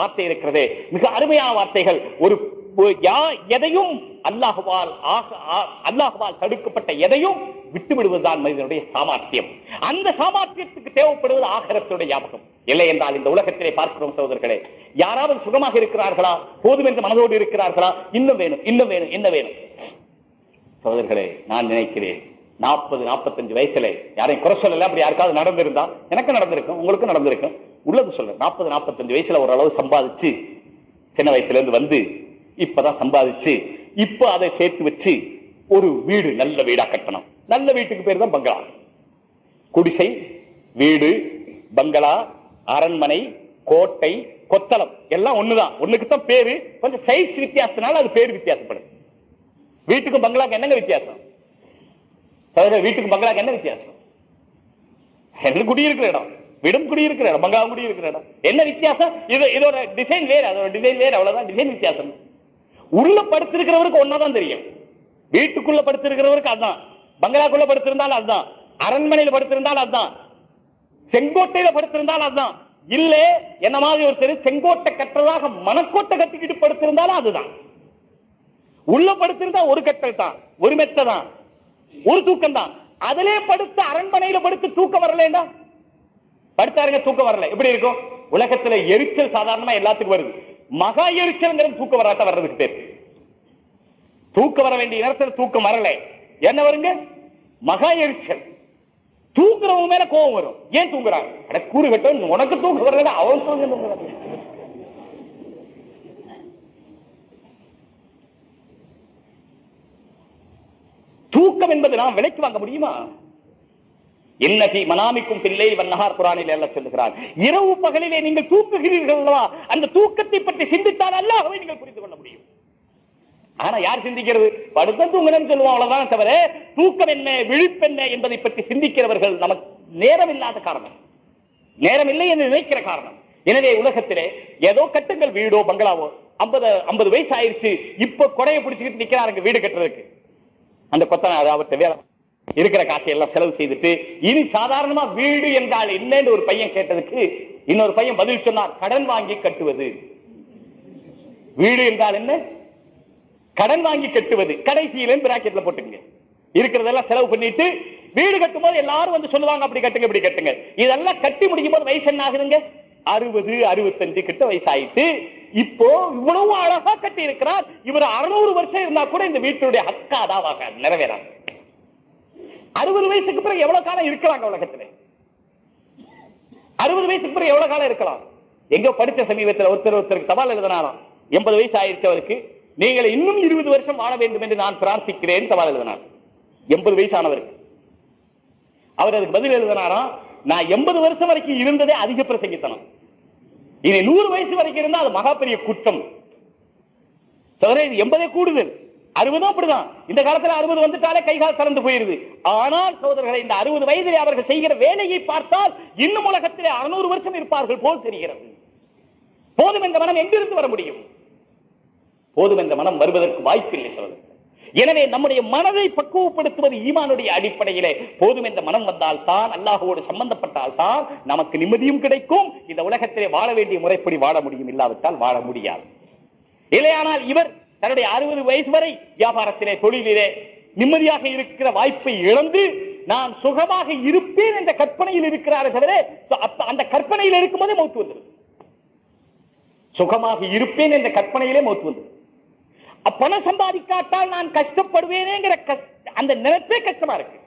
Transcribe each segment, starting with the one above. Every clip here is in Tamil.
வார்த்தை இருக்கிறது. மிக அருமையான வார்த்தைகள். ஒரு எதையும் அல்லாஹுவால் அல்லாஹுவால் தடுக்கப்பட்ட எதையும் விட்டு விடுவதுதான் மனிதனுடைய சாமர்த்தியம். அந்த சாமர்த்தியத்துக்கு தேவைப்படுவது ஆகரத்துடைய ஞாபகம். இல்லை என்றால் இந்த உலகத்திலே பார்க்கிறோம் சகோதரர்களே யாராவது சுகமாக இருக்கிறார்களா? போதும் என்று மனதோடு இருக்கிறார்களா? இன்னும் வேணும் இன்னும் வேணும் என்ன வேணும். சகோதரர்களே நான் நினைக்கிறேன் நாற்பது நாற்பத்தஞ்சு வயசுல யாரையும் குறை சொல்லல அப்படி யாருக்காவது நடந்திருந்தா? எனக்கு நடந்திருக்கும் உங்களுக்கும் நடந்திருக்கும். உள்ளது சொல்ல நாற்பது நாற்பத்தஞ்சு வயசுல ஓரளவு சம்பாதிச்சு சின்ன வயசுல இருந்து வந்து இப்பதான் சம்பாதிச்சு இப்ப அதை சேர்த்து வச்சு ஒரு வீடு நல்ல வீடா கட்டணும். நல்ல வீட்டுக்கு பேர் தான் பங்களா. குடிசை வீடு பங்களா அரண்மனை கோட்டை கொத்தளம். எல்லாம் ஒண்ணுதான். ஒண்ணுக்கு தான் பேரு. கொஞ்சம் சைஸ் வித்தியாசத்தினால அது பேர் வித்தியாசப்படும் வீட்டுக்கும் பங்களாக்கு என்னங்க வித்தியாசம்? வீட்டுக்கு பங்களாக்கு என்ன வித்தியாசம்? என்ன குடியிருக்கிற இடம். விடும் குடி இருக்கிற இடம் பங்களாவும் குடியிருக்கிற இடம். என்ன வித்தியாசம்? இது இதோட டிசைன் வேற அதோட டிசைன் வேற அவ்வளவுதான். டிசைன் வித்தியாசம். உள்ள படுத்திருக்கிறவருக்கு ஒன்னாதான் தெரியும். வீட்டுக்குள்ள படுத்திருக்கிறவருக்கு அதுதான் பங்களாக்குள்ள படுத்திருந்தாலும் அதுதான் அரண்மனையில் படுத்திருந்தாலும் அதுதான் செங்கோட்டையில படுத்திருந்தாலும் அதுதான் இல்ல என்ன மாதிரி ஒருத்தர் செங்கோட்டை கட்டுறதாக மனக்கோட்டை கட்டிக்கிட்டு படுத்திருந்தாலும் அதுதான். உள்ள படுத்திருந்தா ஒரு கட்டல் தான். ஒரு மெத்த தான். ஒரு தூக்கம் தான் அதிலே படுத்து அரண்மனையில படுத்து தூக்கம் வரலேண்டா? படுத்தாருங்க தூக்கம் வரல. எப்படி இருக்கும்? உலகத்துல எரிச்சல் சாதாரணமா எல்லாத்துக்கும் வருது. மகா எரிச்சல்ங்கிறது தூக்கம் வராட்ட வர்றதுக்கு பேர். தூக்கம் வர வேண்டிய நேரத்தில் தூக்கம் வரல. என்ன வருங்க? மகா எரிச்சல். தூக்குறவங்க மேல கோபம் வரும். ஏன் தூங்குறாங்க? கூறு கட்டும் உனக்கு தூக்கம் வரல அவன் தூங்க தூக்கம் என்பது நாம் விலைக்கு வாங்க முடியுமா? என்னதி மனாமிக்கும் பிள்ளை வன்னஹார் குரானில் எல்லாம் சொல்லுகிறார் இரவு பகலிலே நீங்கள் தூக்குகிறீர்கள் அந்த தூக்கத்தை பற்றி சிந்தித்தால் அல்லாஹ்வை நீங்கள் புரிந்து கொள்ள முடியும். ஆனா யார் சிந்திக்கிறது? படுத்த தூங்கணும் சொல்லுவோம் அவ்வளவுதான் தவிர தூக்கம் என்ன விழிப்பென்ன என்பதை பற்றி சிந்திக்கிறவர்கள் நமக்கு நேரம் இல்லாத காரணம். நேரம் இல்லை என்று நினைக்கிற காரணம். எனவே உலகத்திலே ஏதோ கட்டுங்கள் வீடோ பங்களாவோ ஐம்பது ஐம்பது வயசு ஆயிருச்சு இப்ப கொடையை பிடிச்சிக்கிட்டு நிக்கிறாருங்க வீடு கட்டுறதுக்கு. அந்த கொத்தனார் அவர்கிட்ட வேலை இருக்கிற காசை எல்லாம் செலவு செய்துட்டு இனி சாதாரணமா வீடு என்றால் என்னன்னு ஒரு பையன் கேட்டதுக்கு இன்னொரு பையன் பதில் சொன்னார் கடன் வாங்கி கட்டுவது. வீடு என்றால் என்ன? கடன் வாங்கி கட்டுவது. கடைசியில பிராக்கெட்ல போட்டுங்க இருக்கிறதெல்லாம் செலவு பண்ணிட்டு வீடு கட்டும் போது எல்லாரும் வந்து சொல்லுவாங்க அப்படி கட்டுங்க இப்படி கட்டுங்க. இதெல்லாம் கட்டி முடிக்கும் போது வயசு என்ன ஆகுதுங்க? அறுபது அறுபத்தஞ்சு கிட்ட வயசாயிட்டு இப்போ இவ்வளவு அழகா கட்டி இருக்கிறார் இவர் அறுநூறு வருஷம் இருந்தா கூட இந்த வீட்டுடைய ஹக்கா அதாவாக நிறைவேறாது. அறுபது வயசுக்கு பிறகு எவ்வளவு காலம் இருக்கலாங்க உலகத்துல அறுபது வயசுக்கு பிறகு எவ்வளவு காலம் இருக்கலாம்? எங்க படிச்ச சமீபத்தில் ஒருத்தர் ஒருத்தருக்கு தபால் எழுதினாராம். எண்பது வயசு ஆயிடுச்சு அவருக்கு. நீங்கள் இன்னும் இருபது வருஷம் வாழ வேண்டும் என்று நான் பிரார்த்திக்கிறேன் தபால் எழுதினார். எண்பது வயசானவருக்கு அவர் அதுக்கு பதில் எழுதினாராம் நான் எண்பது வருஷம் வரைக்கும் இருந்ததே அதிக பிரசங்கித்தனம். இனி நூறு வயசு வரைக்கும் இருந்தால் அது மகா பெரிய குற்றம். இது எண்பதே கூடுதல். அறுபதும் அப்படிதான். இந்த காலத்துல அறுபது வந்துட்டாலே கைகால் கலந்து போயிருது. ஆனால் சோதர்களை இந்த அறுபது வயதிலே அவர்கள் செய்கிற வேலையை பார்த்தால் இன்னும் உலகத்திலே அறுநூறு வருஷம் இருப்பார்கள் போல் தெரிகிறது. போதும் என்ற மனம் எங்கிருந்து வர முடியும்? போதும் என்ற மனம் வருவதற்கு வாய்ப்பில்லை சகோதரர் எனவே நம்முடைய மனதை பக்குவப்படுத்துவது ஈமானுடைய அடிப்படையிலே. போதும் என்ற மனம் வந்தால் தான் அல்லாஹோடு சம்பந்தப்பட்டால் தான் நமக்கு நிம்மதியும் கிடைக்கும். இந்த உலகத்திலே வாழ வேண்டிய முறைப்படி வாழ முடியும். இல்லாவிட்டால் வாழ முடியாது. இல்லையானால் இவர் தன்னுடைய அறுபது வயசு வரை வியாபாரத்திலே தொழிலிலே நிம்மதியாக இருக்கிற வாய்ப்பை இழந்து நான் சுகமாக இருப்பேன் என்ற கற்பனையில் இருக்கிறாரே தவிர அந்த கற்பனையில் இருக்கும்போதே மௌத்து வந்தது சுகமாக இருப்பேன் என்ற கற்பனையிலே மௌத்து வந்தது பணம் சம்பாதிக்காட்டால் நான் கஷ்டப்படுவேனேங்கிற அந்த நினைப்பே கஷ்டமா இருக்கு.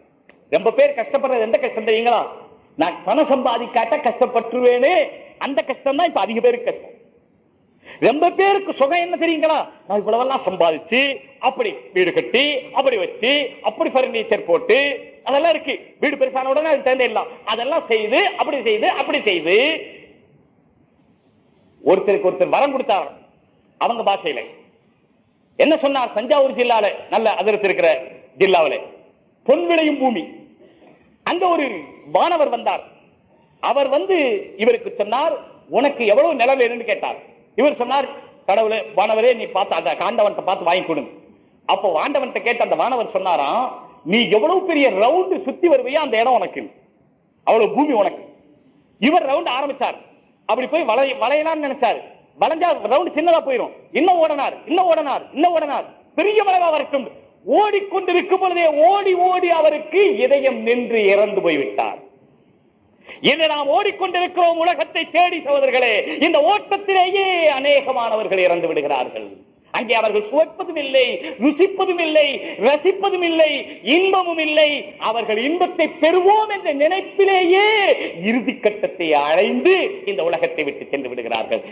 ரொம்ப பேர் கஷ்டப்படுறது எந்த கஷ்டம் தெரியுங்களா? நான் பணம் சம்பாதிக்காட்ட கஷ்டப்பட்டுருவேனே அந்த கஷ்டம் தான் இப்ப அதிக பேருக்கு கஷ்டம். ரொம்ப பேருக்கு சுகம் என்ன தெரியுங்களா? நான் இவ்வளவெல்லாம் சம்பாதிச்சு அப்படி வீடு கட்டி அப்படி வச்சு அப்படி பர்னிச்சர் போட்டு அதெல்லாம் இருக்கு. வீடு பெருசான உடனே அது தேவையில்லாம் அதெல்லாம் செய்து அப்படி செய்து அப்படி செய்து ஒருத்தருக்கு ஒருத்தர் வரம் கொடுத்தார் அவங்க பாஷையில என்ன சொன்னார்? தஞ்சாவூர் ஜில்லால நல்ல அதிர்ச்சி இருக்கிற ஜில்லாவில. பொன் விளையும் பூமி. அங்க ஒரு வானவர் வந்தார். அவர் வந்து இவருக்கு சொன்னார் உனக்கு எவ்வளவு நிலம் வேணும்னு கேட்டார். இவர் சொன்னார் கடவுளே வானவரே நீ பார்த்து அந்த காண்டவன்ட்ட பார்த்து வாங்கி கொடுங்க அப்போ வாண்டவன்ட்ட கேட்ட அந்த வானவர் சொன்னாராம் நீ எவ்வளவு பெரிய ரவுண்டு சுத்தி வருவையா? அந்த இடம் உனக்கு. அவ்வளவு பூமி உனக்கு. இவர் ரவுண்ட் ஆரம்பிச்சார். அப்படி போய் வளை வளையலாம்னு நினைச்சாரு. வளைஞ்சா ரவுண்ட் சின்னதா போயிடும் இன்னும் ஓடனார் இன்னும் ஓடனார் இன்னும் ஓடனார். பெரிய வளைவா வரட்டும் ஓடிக்கொண்டிருக்கும் பொழுதே ஓடி ஓடி அவருக்கு இதயம் நின்று இறந்து போய்விட்டார். இன்று நாம் ஓடிக்கொண்டிருக்கிறோம் உலகத்தை தேடி சகோதரர்களே. இந்த ஓட்டத்திலேயே அநேகமானவர்கள் இறந்து விடுகிறார்கள். அங்கே அவர்கள் சுவைப்பதும் இல்லை ருசிப்பதும் இல்லை ரசிப்பதும் இல்லை இன்பமும் இல்லை. அவர்கள் இன்பத்தை பெறுவோம் என்ற நினைப்பிலேயே இறுதி கட்டத்தை அடைந்து இந்த உலகத்தை விட்டு சென்று விடுகிறார்கள்.